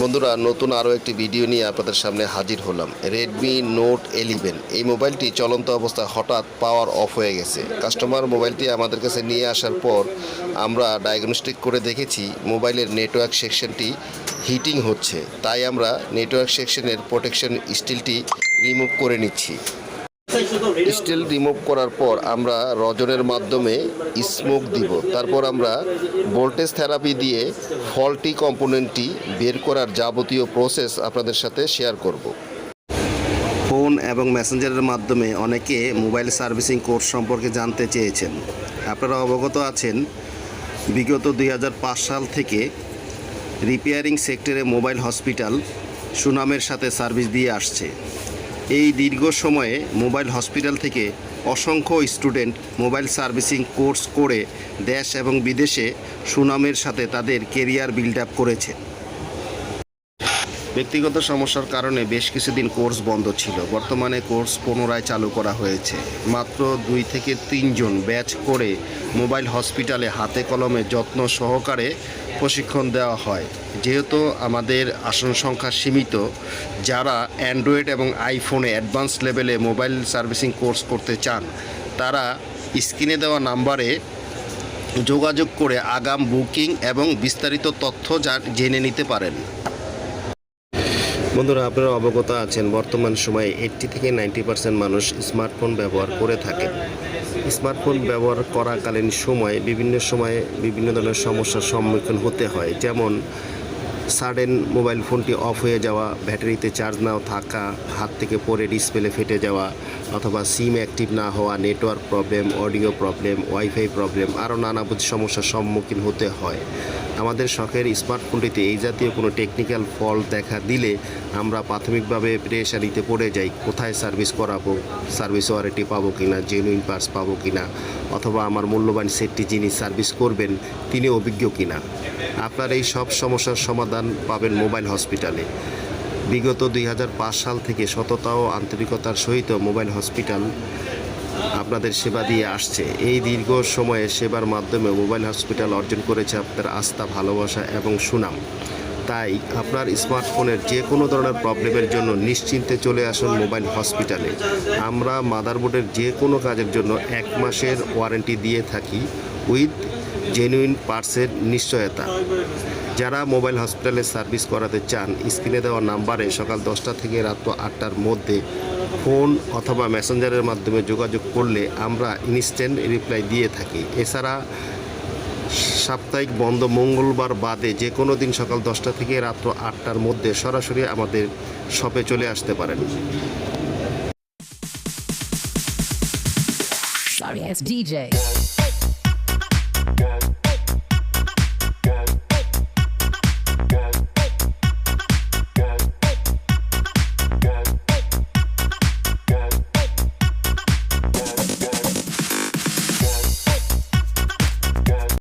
বন্ধুরা, নতুন আরও একটি ভিডিও নিয়ে আপনাদের সামনে হাজির হলাম। রেডমি নোট এলিভেন এই মোবাইলটি চলন্ত অবস্থায় হঠাৎ পাওয়ার অফ হয়ে গেছে। কাস্টমার মোবাইলটি আমাদের কাছে নিয়ে আসার পর আমরা ডায়াগনস্টিক করে দেখেছি, মোবাইলের নেটওয়ার্ক সেকশনটি হিটিং হচ্ছে। তাই আমরা নেটওয়ার্ক সেকশনের প্রোটেকশন স্টিলটি রিমুভ করে নিচ্ছি। স্টিল রিমুভ করার পর আমরা রজনের মাধ্যমে স্মোক দিব। তারপর আমরা ভোল্টেজ থেরাপি দিয়ে ফল্টি কম্পোনেন্টটি বের করার যাবতীয় প্রসেস আপনাদের সাথে শেয়ার করব। ফোন এবং মেসেঞ্জারের মাধ্যমে অনেকে মোবাইল সার্ভিসিং কোর্স সম্পর্কে জানতে চেয়েছেন। আপনারা অবগত আছেন, বিগত দুই হাজার পাঁচ সাল থেকে রিপেয়ারিং সেক্টরে মোবাইল হসপিটাল সুনামের সাথে সার্ভিস দিয়ে আসছে। এই দীর্ঘ সময়ে মোবাইল হসপিটাল থেকে অসংখ্য স্টুডেন্ট মোবাইল সার্ভিসিং কোর্স করে দেশ এবং বিদেশে সুনামের সাথে তাদের কেরিয়ার বিল্ড আপ করেছে। ব্যক্তিগত সমস্যার কারণে বেশ কিছুদিন কোর্স বন্ধ ছিল। বর্তমানে কোর্স পুনরায় চালু করা হয়েছে। মাত্র দুই থেকে তিনজন ব্যাচ করে মোবাইল হসপিটালে হাতে কলমে যত্ন সহকারে প্রশিক্ষণ দেওয়া হয়। যেহেতু আমাদের আসন সংখ্যা সীমিত, যারা অ্যান্ড্রয়েড এবং আইফোনে অ্যাডভান্স লেভেলে মোবাইল সার্ভিসিং কোর্স করতে চান, তারা স্ক্রিনে দেওয়া নাম্বারে যোগাযোগ করে আগাম বুকিং এবং বিস্তারিত তথ্য জেনে নিতে পারেন। বন্ধুরা, আপনারা অবগত আছেন, বর্তমান সময়ে এইটটি থেকে নাইনটি পার্সেন্ট মানুষ স্মার্টফোন ব্যবহার করে থাকে। স্মার্টফোন ব্যবহার করাকালীন সময়ে বিভিন্ন সময়ে বিভিন্ন ধরনের সমস্যার সম্মুখীন হতে হয়। যেমন সাডেন মোবাইল ফোনটি অফ হয়ে যাওয়া, ব্যাটারিতে চার্জ নাও থাকা, হাত থেকে পরে ডিসপ্লে ফেটে যাওয়া অথবা সিম অ্যাক্টিভ না হওয়া, network problem, audio problem, wifi problem আরও নানাবিধ সমস্যার সম্মুখীন হতে হয়। আমাদের শখের স্মার্টফোনটিতে এই জাতীয় কোনো টেকনিক্যাল ফল্ট দেখা দিলে আমরা প্রাথমিকভাবে প্রেশারিতে পড়ে যাই, কোথায় সার্ভিস করাবো সার্ভিস ওয়ারেন্টি পাবো কিনা জেনুইন পার্স পাবো কিনা অথবা আমার মূল্যবান সেটটি যিনি সার্ভিস করবেন তিনি অভিজ্ঞ কিনা? আপনার এই সব সমস্যার সমাধান পাবেন মোবাইল হসপিটালে। বিগত দুই হাজার পাঁচ সাল থেকে সততা ও আন্তরিকতার সহিত মোবাইল হসপিটাল আপনাদের সেবা দিয়ে আসছে। এই দীর্ঘ সময়ে সেবার মাধ্যমে মোবাইল হসপিটাল অর্জন করেছে আপনার আস্থা, ভালোবাসা এবং সুনাম। তাই আপনার স্মার্টফোনের যে কোনো ধরনের প্রবলেমের জন্য নিশ্চিন্তে চলে আসুন মোবাইল হসপিটালে। আমরা মাদারবোর্ডের যে কোনো কাজের জন্য এক মাসের ওয়ারেন্টি দিয়ে থাকি উইথ জেনুইন পার্সের নিশ্চয়তা। যারা মোবাইল হসপিটালে সার্ভিস করাতে চান, স্ক্রিনে দেওয়া নাম্বারে সকাল দশটা থেকে রাত আটটার মধ্যে ফোন অথবা মেসেঞ্জারের মাধ্যমে যোগাযোগ করলে আমরা ইনস্ট্যান্ট রিপ্লাই দিয়ে থাকি। এছাড়া সাপ্তাহিক বন্ধ মঙ্গলবার বাদে যে কোনো দিন সকাল দশটা থেকে রাত্র আটটার মধ্যে সরাসরি আমাদের শপে চলে আসতে পারেন DJ.